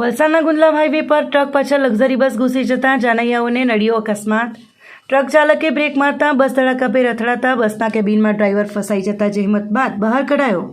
વલસાડના ગુંદલા હાઈવે પર ટ્રક પાછળ લક્ઝરી બસ ઘૂસી જતા જાનૈયાઓને નડ્યો અકસ્માત. ટ્રક ચાલકે બ્રેક મારતા બસ ધડાકાપે રથડાતા બસના કેબિનમાં ડ્રાઈવર ફસાઈ જતા જહેમત બાદ બહાર કઢાયો.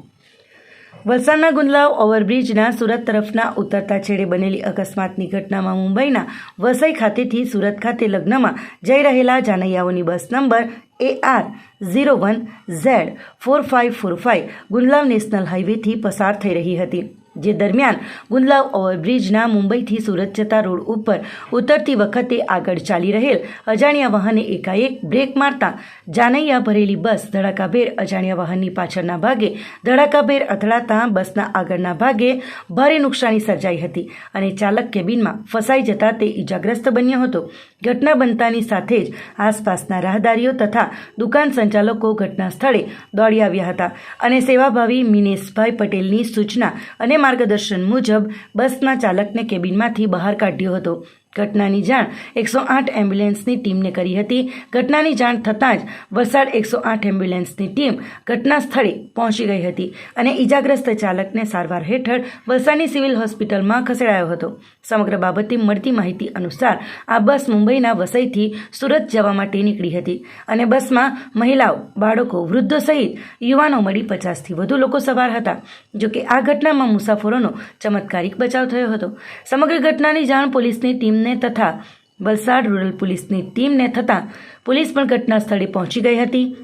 વલસાડના ગુંદલાવ ઓવરબ્રિજના સુરત તરફના ઉતરતા છેડે બનેલી અકસ્માતની ઘટનામાં મુંબઈના વસઈ ખાતેથી સુરત ખાતે લગ્નમાં જઈ રહેલા જાનૈયાઓની bus number A R zero one Z four five four five Gundlav national હાઈવેથી પસાર થઈ રહી હતી. જે દરમિયાન ગુંદલાવ ઓવરબ્રિજના મુંબઈથી સુરત જતા રોડ ઉપર ઉતરતી વખતે આગળ ચાલી રહેલ અજાણ્યા વાહને એકાએક બ્રેક મારતા જાનૈયા ભરેલી બસ ધડાકાભેર અજાણ્યા વાહનની પાછળના ભાગે ધડાકાભેર અથડાતા બસના આગળના ભાગે ભારે નુકસાની સર્જાઈ હતી અને ચાલક કેબિનમાં ફસાઈ જતા તે ઇજાગ્રસ્ત બન્યો હતો. ઘટના બનતાની સાથે જ આસપાસના રાહદારીઓ તથા દુકાન સંચાલકો ઘટના સ્થળે દોડી આવ્યા હતા અને સેવાભાવી મિનેશભાઈ પટેલની સૂચના અને માર્ગદર્શન મુજબ બસના ચાલકને કેબિનમાંથી બહાર કાઢ્યો હતો. ઘટનાની જાણ એકસો આઠ એમ્બ્યુલન્સની ટીમને કરી હતી. ઘટનાની જાણ થતાં જ વલસાડ એકસો આઠ એમ્બ્યુલન્સની ટીમ ઘટના સ્થળે પહોંચી ગઈ હતી અને ઈજાગ્રસ્ત ચાલકને સારવાર હેઠળ વલસાડની સિવિલ હોસ્પિટલમાં ખસેડાયો હતો. સમગ્ર બાબતે મળતી માહિતી અનુસાર આ બસ મુંબઈના વસઈથી સુરત જવા માટે નીકળી હતી અને બસમાં મહિલાઓ, બાળકો, વૃદ્ધો સહિત યુવાનો મળી પચાસથી વધુ લોકો સવાર હતા જોકે આ ઘટનામાં મુસાફરોનો ચમત્કારિક બચાવ થયો હતો. સમગ્ર ઘટનાની જાણ પોલીસની ટીમને તથા વલસાડ રૂરલ પોલીસની ટીમને થતાં પોલીસ પણ ઘટના સ્થળે પહોંચી ગઈ હતી.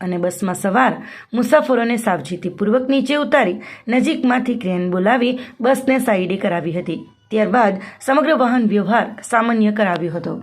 અને બસમાં સવાર મુસાફરોને સાવચેતીપૂર્વક નીચે ઉતારી નજીકમાંથી ક્રેન બોલાવી બસને સાઈડે કરાવી હતી. ત્યારબાદ સમગ્ર વાહન વ્યવહાર સામાન્ય કરાવ્યો હતો.